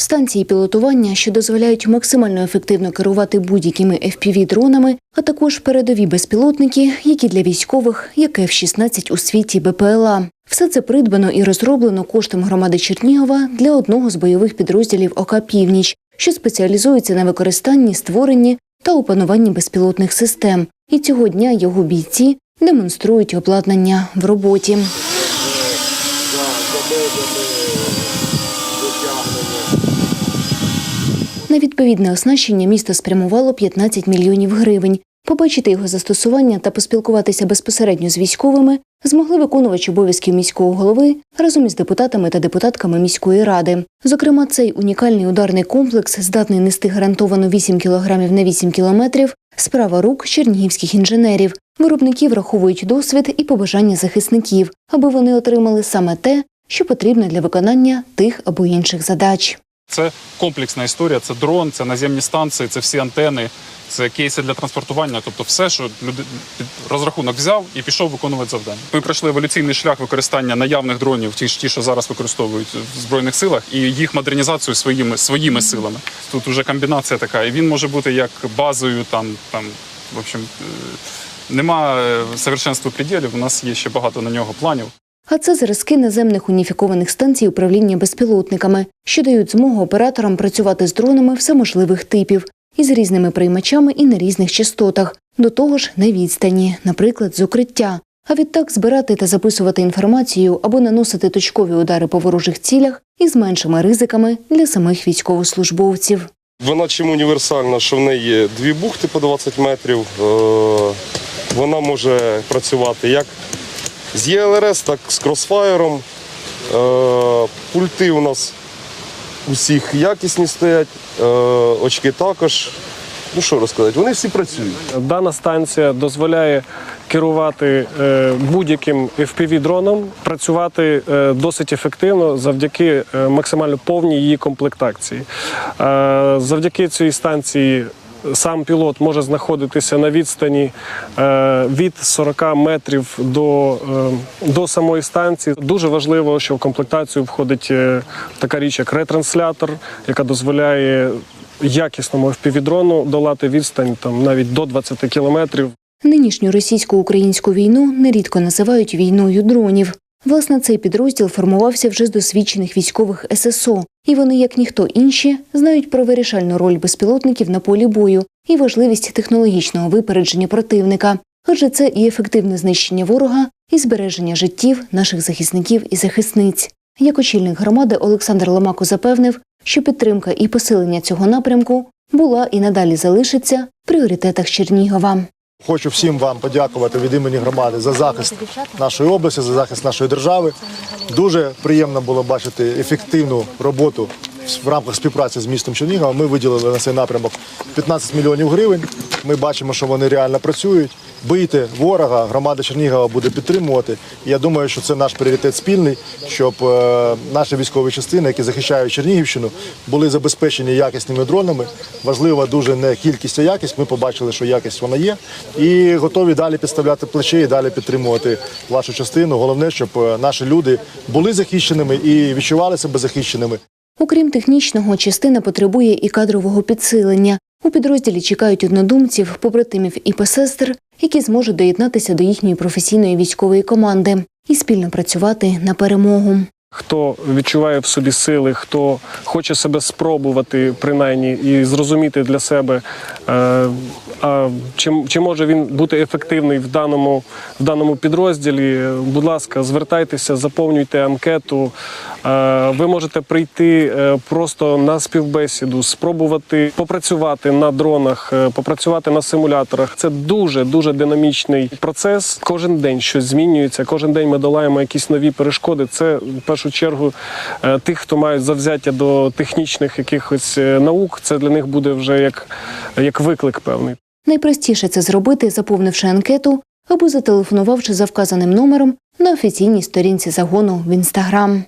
Станції пілотування, що дозволяють максимально ефективно керувати будь-якими FPV-дронами, а також передові безпілотники, які для військових, як F-16 у світі БПЛА. Все це придбано і розроблено коштом громади Чернігова для одного з бойових підрозділів ОК «Північ», що спеціалізується на використанні, створенні та опануванні безпілотних систем. І цього дня його бійці демонструють обладнання в роботі. На відповідне оснащення місто спрямувало 15 мільйонів гривень. Побачити його застосування та поспілкуватися безпосередньо з військовими змогли виконувач обов'язків міського голови разом із депутатами та депутатками міської ради. Зокрема, цей унікальний ударний комплекс здатний нести гарантовано 8 кілограмів на 8 кілометрів. Справа рук чернігівських інженерів. Виробники враховують досвід і побажання захисників, аби вони отримали саме те, що потрібно для виконання тих або інших задач. Це комплексна історія. Це дрон, це наземні станції, це всі антени, це кейси для транспортування. Тобто, все, що люди під розрахунок взяв і пішов виконувати завдання. Ми пройшли еволюційний шлях використання наявних дронів, ті, ті, що зараз використовують в збройних силах, і їх модернізацію своїми своїми силами. Тут вже комбінація така, і він може бути як базою, там там в общем. е, Нема е, совершенства приділів. У нас є ще багато на нього планів. А це зразки наземних уніфікованих станцій управління безпілотниками, що дають змогу операторам працювати з дронами всеможливих типів із різними приймачами і на різних частотах, до того ж на відстані, наприклад, з укриття. А відтак збирати та записувати інформацію або наносити точкові удари по ворожих цілях із меншими ризиками для самих військовослужбовців. Вона чим універсальна, що в неї є дві бухти по 20 метрів. Е, Вона може працювати як з ЄЛРС, так з кросфаєром. Е, Пульти у нас усіх якісні стоять, е, очки також. Ну що розказати, вони всі працюють. Дана станція дозволяє керувати е, будь-яким FPV-дроном, працювати е, досить ефективно завдяки максимально повній її комплектації. Завдяки цій станції. Сам пілот може знаходитися на відстані е, від 40 метрів до, е, до самої станції. Дуже важливо, що в комплектацію входить е, така річ, як ретранслятор, яка дозволяє якісному FPV-дрону долати відстань там навіть до 20 кілометрів. Нинішню російсько-українську війну нерідко називають війною дронів. Власне, цей підрозділ формувався вже з досвідчених військових ССО, і вони, як ніхто інші, знають про вирішальну роль безпілотників на полі бою і важливість технологічного випередження противника. Адже це і ефективне знищення ворога, і збереження життів наших захисників і захисниць. Як очільник громади Олександр Ломако запевнив, що підтримка і посилення цього напрямку була і надалі залишиться в пріоритетах Чернігова. Хочу всім вам подякувати від імені громади за захист нашої області, за захист нашої держави. Дуже приємно було бачити ефективну роботу в рамках співпраці з містом Чернігова. Ми виділили на цей напрямок 15 мільйонів гривень. Ми бачимо, що вони реально працюють. Бийте ворога, громада Чернігова буде підтримувати. Я думаю, що це наш пріоритет спільний, щоб е, наші військові частини, які захищають Чернігівщину, були забезпечені якісними дронами. Важлива дуже не кількість, а якість. Ми побачили, що якість вона є, і готові далі підставляти плече і далі підтримувати вашу частину. Головне, щоб е, наші люди були захищеними і відчували себе захищеними. Окрім технічного, частина потребує і кадрового підсилення. У підрозділі чекають однодумців, побратимів і посестер, які зможуть доєднатися до їхньої професійної військової команди і спільно працювати на перемогу. Хто відчуває в собі сили, хто хоче себе спробувати принаймні і зрозуміти для себе, е, а, чи, чи може він бути ефективний в даному, в даному підрозділі, будь ласка, звертайтеся, заповнюйте анкету. Е, ви можете прийти е, просто на співбесіду, спробувати попрацювати на дронах, е, попрацювати на симуляторах. Це дуже дуже динамічний процес. Кожен день щось змінюється. Кожен день ми долаємо якісь нові перешкоди. Це в першу чергу тих, хто мають завзяття до технічних якихось наук. Це для них буде вже як, як виклик певний. Найпростіше це зробити, заповнивши анкету або зателефонувавши за вказаним номером на офіційній сторінці загону в інстаграм.